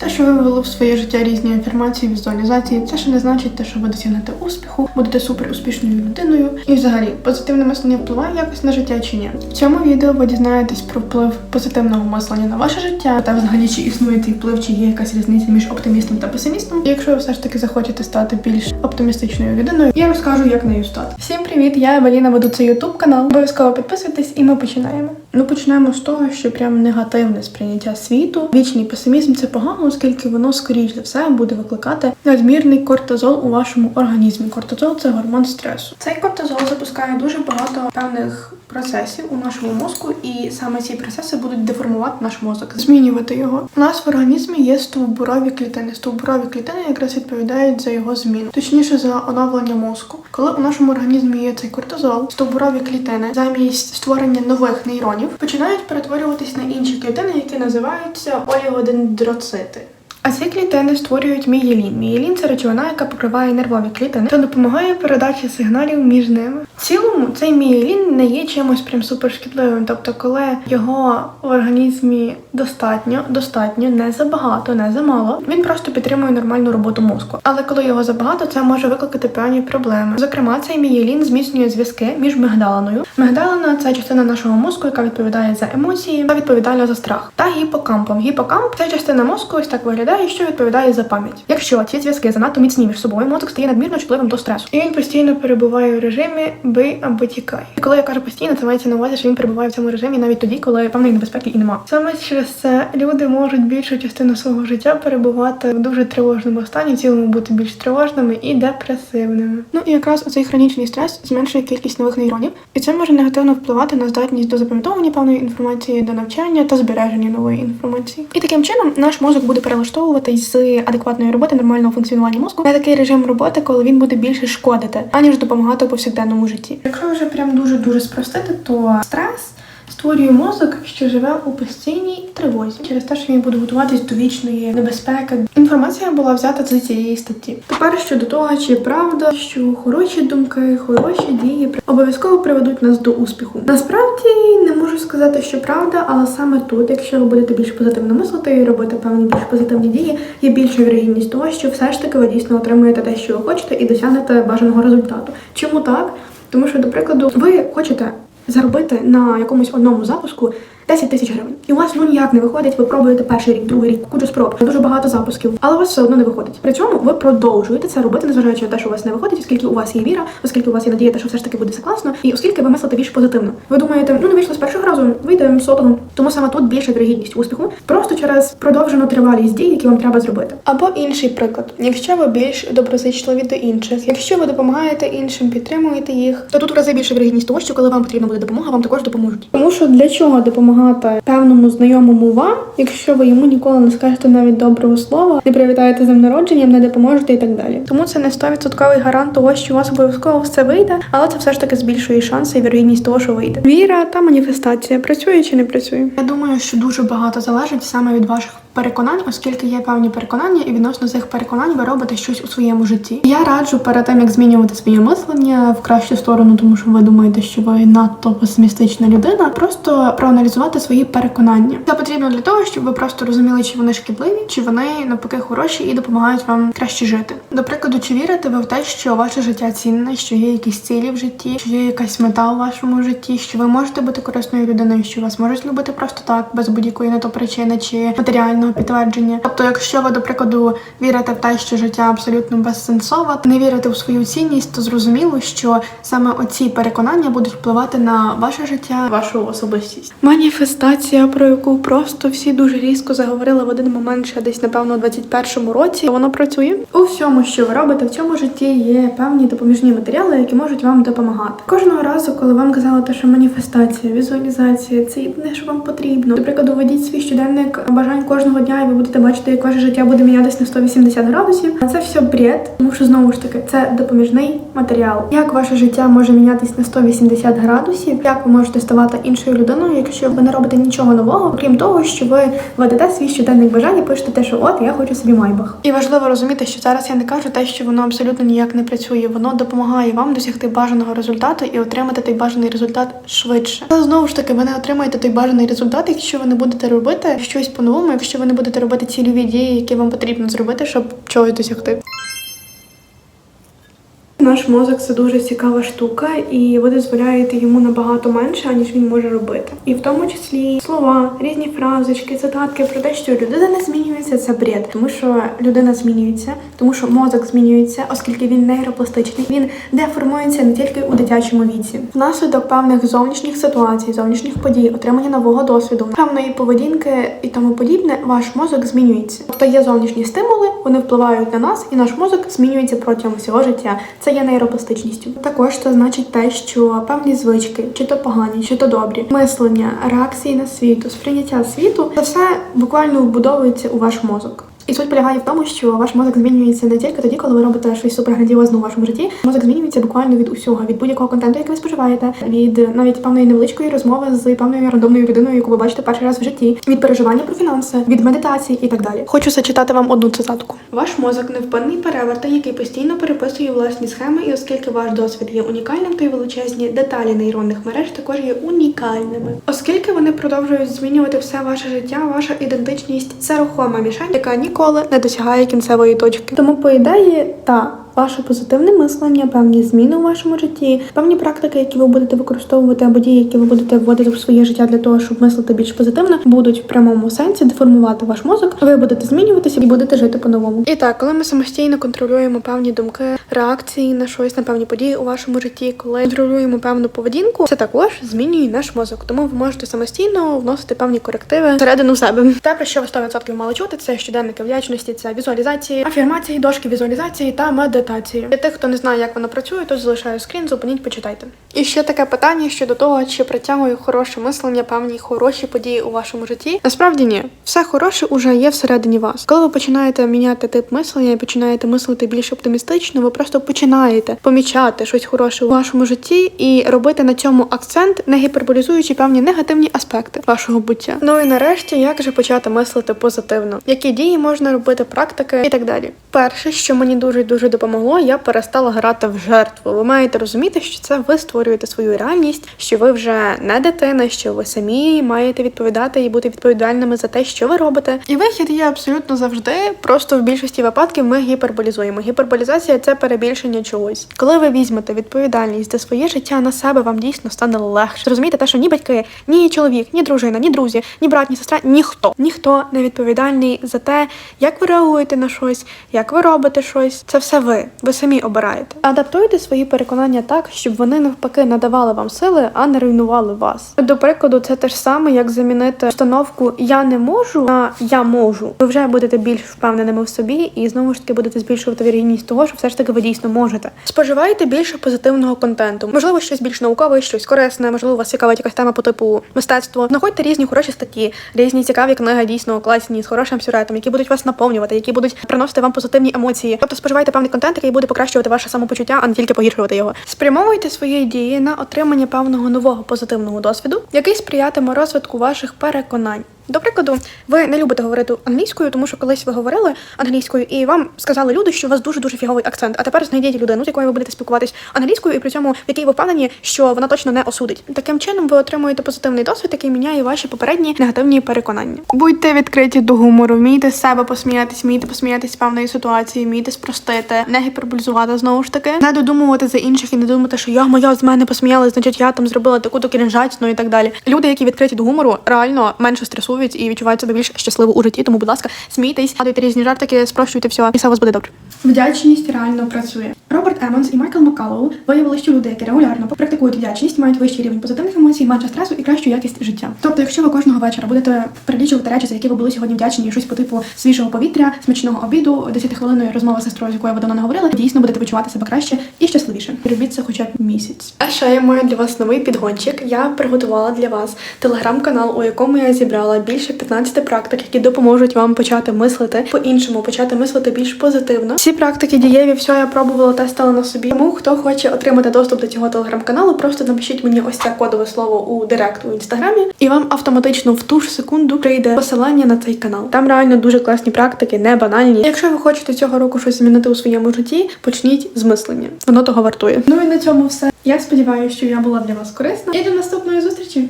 Те, що ви ввели в своє життя різні афірмації, візуалізації, це ще не значить те, що ви досягнете успіху, будете супер успішною людиною. І взагалі, позитивне мислення впливає якось на життя чи ні. В цьому відео ви дізнаєтесь про вплив позитивного мислення на ваше життя, та взагалі чи існує цей вплив, чи є якась різниця між оптимістом та песимістом. І якщо ви все ж таки захочете стати більш оптимістичною людиною, я розкажу, як нею стати. Всім привіт! Я Евеліна, веду цей ютуб канал. Обов'язково підписуйтесь, і ми починаємо. Ну почнемо з того, що прям негативне сприйняття світу. Вічний песимізм це погано, оскільки воно скоріш за все буде викликати надмірний кортизол у вашому організмі. Кортизол це гормон стресу. Цей кортизол запускає дуже багато певних процесів у нашому мозку, і саме ці процеси будуть деформувати наш мозок, змінювати його. У нас в організмі є стовбурові клітини. Стовбурові клітини якраз відповідають за його зміну, точніше за оновлення мозку. Коли у нашому організмі є цей кортизол, стовбурові клітини замість створення нових нейронів починають перетворюватись на інші клітини, які називаються олігодендроцити. А ці клітини створюють мієлін. Мієлін це речовина, яка покриває нервові клітини та допомагає передачі сигналів між ними. В цілому цей мієлін не є чимось прям супершкідливим. Тобто, коли його в організмі достатньо, достатньо, не забагато, не замало, він просто підтримує нормальну роботу мозку. Але коли його забагато, це може викликати певні проблеми. Зокрема, цей мієлін зміцнює зв'язки між мигдалиною. Мигдалина це частина нашого мозку, яка відповідає за емоції та відповідальна за страх, та гіпокампом. Гіпокамп це частина мозку, ось так виглядає, що відповідає за пам'ять. Якщо ці зв'язки занадто міцні між собою, мозок стає надмірно чутливим до стресу, і він постійно перебуває в режимі бий або тікай. І коли я кажу постійно, це мається на увазі, що він перебуває в цьому режимі навіть тоді, коли певної небезпеки і нема. Саме через це люди можуть більшу частину свого життя перебувати в дуже тривожному стані, в цілому бути більш тривожними і депресивними. Ну і якраз цей хронічний стрес зменшує кількість нових нейронів, і це може негативно впливати на здатність до запам'ятовування певної інформації, до навчання та збереження нової інформації. І таким чином наш мозок буде перелаштовуватись з адекватної роботи нормального функціонування мозку на такий режим роботи, коли він буде більше шкодити, аніж допомагати у повсякденному житті. Якщо вже прям дуже дуже спростити, то стрес. Створює мозок, що живе у постійній тривозі через те, що він буде готуватись до вічної небезпеки. Інформація була взята з цієї статті. Тепер щодо того, чи правда, що хороші думки, хороші дії обов'язково приведуть нас до успіху. Насправді не можу сказати, що правда, але саме тут, якщо ви будете більш позитивно мислити і робити певні більш позитивні дії, є більша вірогідність того, що все ж таки ви дійсно отримуєте те, що ви хочете, і досягнете бажаного результату. Чому так? Тому що, до прикладу, ви хочете заробити на якомусь одному запуску 10 тисяч гривень. І у вас ну ніяк не виходить, ви пробуєте перший рік, другий рік, кучу спроб, дуже багато запусків, але у вас все одно не виходить. При цьому ви продовжуєте це робити, незважаючи на те, що у вас не виходить, оскільки у вас є віра, оскільки у вас є надія, те, що все ж таки буде все класно, і оскільки ви мислите більш позитивно. Ви думаєте, ну не вийшло з першого разу, вийде сотого. Тому саме тут більша вірогідність успіху, просто через продовжену тривалість дій, які вам треба зробити. Або інший приклад, якщо ви більш доброзичливі до інших, якщо ви допомагаєте іншим, підтримуєте їх, то тут в рази більша вірогідність того, що коли вам потрібна буде допомога, вам також допоможуть. Тому що для чого допомагати певному знайомому вам, якщо ви йому ніколи не скажете навіть доброго слова, не привітаєте з ним народженням, не допоможете і так далі. Тому це не 100% гарант того, що у вас обов'язково все вийде, але це все ж таки збільшує шанси і вірогідність того, що вийде. Віра та маніфестація працює чи не працює? Я думаю, що дуже багато залежить саме від ваших переконань, оскільки є певні переконання, і відносно цих переконань ви робите щось у своєму житті. Я раджу перед тим, як змінювати своє мислення в кращу сторону, тому що ви думаєте, що ви надто песимістична людина, просто проаналізувати свої переконання. Це потрібно для того, щоб ви просто розуміли, чи вони шкідливі, чи вони навпаки хороші і допомагають вам краще жити. До прикладу, чи вірите ви в те, що ваше життя цінне, що є якісь цілі в житті, що є якась мета у вашому житті, що ви можете бути корисною людиною, що вас можуть любити просто так, без будь-якої на то причини чи матеріального підтвердження. Тобто, якщо ви, до прикладу, вірите в те, що життя абсолютно безсенсове, не вірите в свою цінність, то зрозуміло, що саме оці переконання будуть впливати на ваше життя, вашу особистість. Маніфестація, про яку просто всі дуже різко заговорили в один момент, ще десь напевно у 21-му році. Воно працює у всьому, що ви робите в цьому житті. Є певні допоміжні матеріали, які можуть вам допомагати. Кожного разу, коли вам казали, те, що маніфестація, візуалізація це єдине, що вам потрібно. До прикладу, ведіть свій щоденник бажань кожного дня, і ви будете бачити, як ваше життя буде мінятися на 180 градусів. А це все бред, тому що знову ж таки це допоміжний матеріал. Як ваше життя може мінятися на 180 градусів? Як ви можете ставати іншою людиною, якщо ви не робите нічого нового, крім того, що ви ведете свій щоденник бажань і пишете те, що от я хочу собі майбах. І важливо розуміти, що зараз я не кажу те, що воно абсолютно ніяк не працює. Воно допомагає вам досягти бажаного результату і отримати той бажаний результат швидше. Але знову ж таки, ви не отримаєте той бажаний результат, якщо ви не будете робити щось по-новому, якщо що ви не будете робити цільові дії, які вам потрібно зробити, щоб чогось досягти. Наш мозок це дуже цікава штука, і ви дозволяєте йому набагато менше, аніж він може робити. І в тому числі слова, різні фразочки, цитатки про те, що людина не змінюється, це бред. Тому що людина змінюється, тому що мозок змінюється, оскільки він нейропластичний. Він деформується не тільки у дитячому віці. Внаслідок певних зовнішніх ситуацій, зовнішніх подій, отримання нового досвіду, певної поведінки і тому подібне, ваш мозок змінюється. Тобто є зовнішні стимули, вони впливають на нас, і наш мозок змінюється протягом всього життя. Це є нейропластичністю. Також це значить те, що певні звички, чи то погані, чи то добрі, мислення, реакції на світу, сприйняття світу, це все буквально вбудовується у ваш мозок. І суть полягає в тому, що ваш мозок змінюється не тільки тоді, коли ви робите щось суперграндіозне у вашому житті. Мозок змінюється буквально від усього, від будь-якого контенту, який ви споживаєте, від навіть певної невеличкої розмови з певною рандомною людиною, яку ви бачите перший раз в житті, від переживання про фінанси, від медитації і так далі. Хочу зачитати вам одну цитатку. Ваш мозок невпинний перевертень, який постійно переписує власні схеми, і оскільки ваш досвід є унікальним, то й величезні деталі нейронних мереж також є унікальними. Оскільки вони продовжують змінювати все ваше життя, ваша ідентичність це рухома мішень, яка ніколи не досягає кінцевої точки. Тому, по ідеї, та ваше позитивне мислення, певні зміни у вашому житті, певні практики, які ви будете використовувати, або дії, які ви будете вводити в своє життя для того, щоб мислити більш позитивно, будуть в прямому сенсі деформувати ваш мозок. Ви будете змінюватися і будете жити по-новому. І так, коли ми самостійно контролюємо певні думки, реакції на щось, на певні події у вашому житті, коли контролюємо певну поведінку, це також змінює наш мозок. Тому ви можете самостійно вносити певні корективи всередину себе. Те, про що ви 100% мали чути, це щоденники вдячності, це візуалізації, афірмації, дошки візуалізації та медитації. Для тих, хто не знає, як воно працює, то залишаю скрін, зупиніть, почитайте. І ще таке питання щодо того, чи притягує хороше мислення певні хороші події у вашому житті. Насправді ні, все хороше уже є всередині вас. Коли ви починаєте міняти тип мислення і починаєте мислити більш оптимістично, ви просто починаєте помічати щось хороше у вашому житті і робити на цьому акцент, не гіперболізуючи певні негативні аспекти вашого буття. Ну і нарешті, як же почати мислити позитивно? Які дії можна робити, практики і так далі. Перше, що мені дуже дуже допомогло, я перестала грати в жертву. Ви маєте розуміти, що це ви створюєте свою реальність, що ви вже не дитина, що ви самі маєте відповідати і бути відповідальними за те, що ви робите. І вихід є абсолютно завжди. Просто в більшості випадків ми гіперболізуємо. Гіперболізація це перебільшення чогось. Коли ви візьмете відповідальність за своє життя на себе, вам дійсно стане легше. Розумієте, те, що ні батьки, ні чоловік, ні дружина, ні друзі, ні брат, ні сестра, ніхто, ніхто не відповідальний за те, як ви реагуєте на щось, як ви робите щось. Це все ви. Ви самі обираєте. Адаптуйте свої переконання так, щоб вони навпаки надавали вам сили, а не руйнували вас. До прикладу, це те ж саме, як замінити установку Я не можу на я можу. Ви вже будете більш впевненими в собі, і знову ж таки будете збільшувати вірогідність того, що все ж таки ви дійсно можете. Споживайте більше позитивного контенту. Можливо, щось більш наукове, щось корисне, можливо, вас цікавить якась тема по типу мистецтво. Знаходьте різні хороші статті, різні цікаві книги, дійсно класні з хорошим сюжетом, які будуть вас наповнювати, які будуть приносити вам позитивні емоції. Тобто споживайте певний контент, який буде покращувати ваше самопочуття, а не тільки погіршувати його. Спрямовуйте свої дії на отримання певного нового позитивного досвіду, який сприятиме розвитку ваших переконань. До прикладу, ви не любите говорити англійською, тому що колись ви говорили англійською, і вам сказали люди, що у вас дуже дуже фіговий акцент. А тепер знайдіть людину, з якою ви будете спілкуватись англійською, і при цьому в якій ви впевнені, що вона точно не осудить. Таким чином ви отримуєте позитивний досвід, який міняє ваші попередні негативні переконання. Будьте відкриті до гумору, вмійте себе посміятись, вмійте посміятись з певної ситуації, вмійте спростити, не гіперболізувати знову ж таки, не додумувати за інших і не думати, що я моя з мене посміялась, значить я там зробила таку то і так далі. Люди, які відкриті до гумору, реально менше стресують і відчувають себе більш щасливо у житті. Тому, будь ласка, смійтесь, гадуйте різні жартики, спрощуйте все, і все у вас буде добре. Вдячність реально працює. Роберт Емонс і Майкл Маккалоу виявили, що люди, які регулярно практикують вдячність, мають вищий рівень позитивних емоцій, менше стресу і кращу якість життя. Тобто, якщо ви кожного вечора будете перелічувати речі, за які ви були сьогодні вдячні, щось по типу свіжого повітря, смачного обіду, 10-хвилинної розмови з сестрою, з якою ви давно не говорили, дійсно будете відчувати себе краще і щасливіше. Робіть це хоча б місяць. А ще я маю для вас новий підгончик. Я приготувала для вас телеграм-канал, у якому я зібрала більше 15 практик, які допоможуть вам почати мислити по-іншому, почати мислити більш позитивно. Ці практики дієві, все я пробувала, тестила на собі. Тому хто хоче отримати доступ до цього телеграм-каналу, просто напишіть мені ось це кодове слово у директ у інстаграмі, і вам автоматично в ту ж секунду прийде посилання на цей канал. Там реально дуже класні практики, не банальні. Якщо ви хочете цього року щось змінити у своєму житті, почніть з мислення. Воно того вартує. Ну і на цьому все. Я сподіваюся, що я була для вас корисна. І до наступної зустрічі.